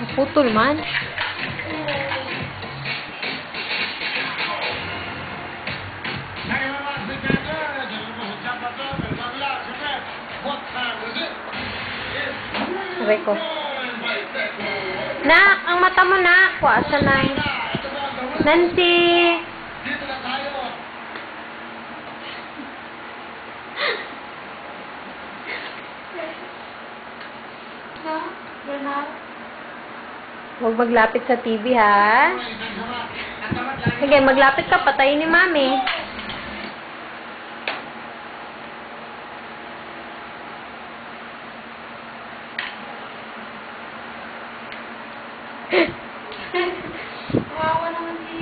Naputol man. Aray ko. Nak, ang mata mo nak. Kuasa na. Nancy. Huwag maglapit sa TV, ha? Sige, maglapit ka. Patayin ni Mami. Kawawa naman si...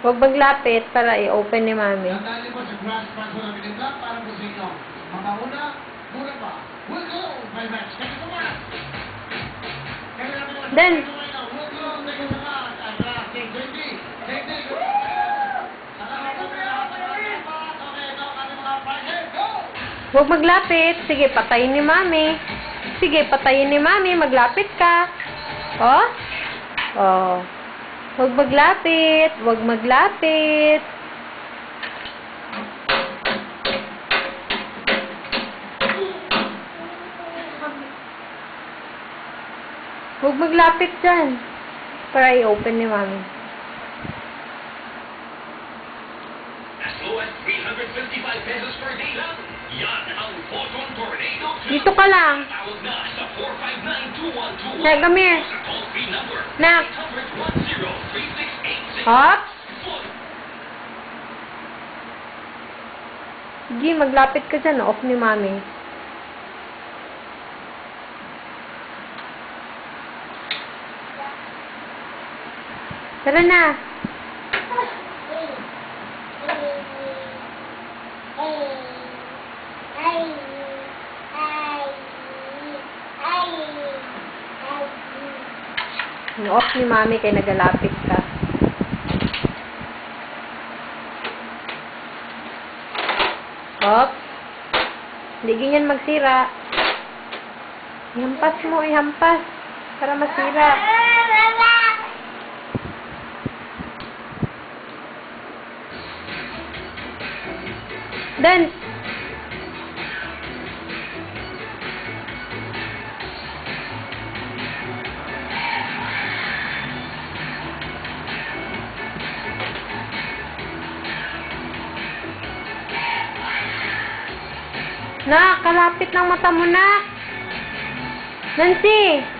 Huwag maglapit para i-open ni Mami. Natali mo sa grass pass mo na binigla para po sa inyo. Mga una, Then-! Huwag maglapit. Sige, patayin ni Mami. Sige, patayin ni Mami. Maglapit ka. Oh? Oh. Huwag maglapit. Huwag maglapit. Huwag maglapit dyan. Para i-open ni Mami. As low as 355 pesos per day lang. Yan ang Photon Tornado 2. Dito ka lang. Tawag na sa 459-2121. Hey, come here. Sa toll-free number. Nak. 800-10-3686. Hop. Sige, maglapit ka dyan. Off ni Mami. Tara na. Off ni Mami kay nagalapit ka. Hop. Hindi ganyan magsira. Ihampas mo, ihampas. Para masira. Then, na, kalapit ng mata mo na. Nancy!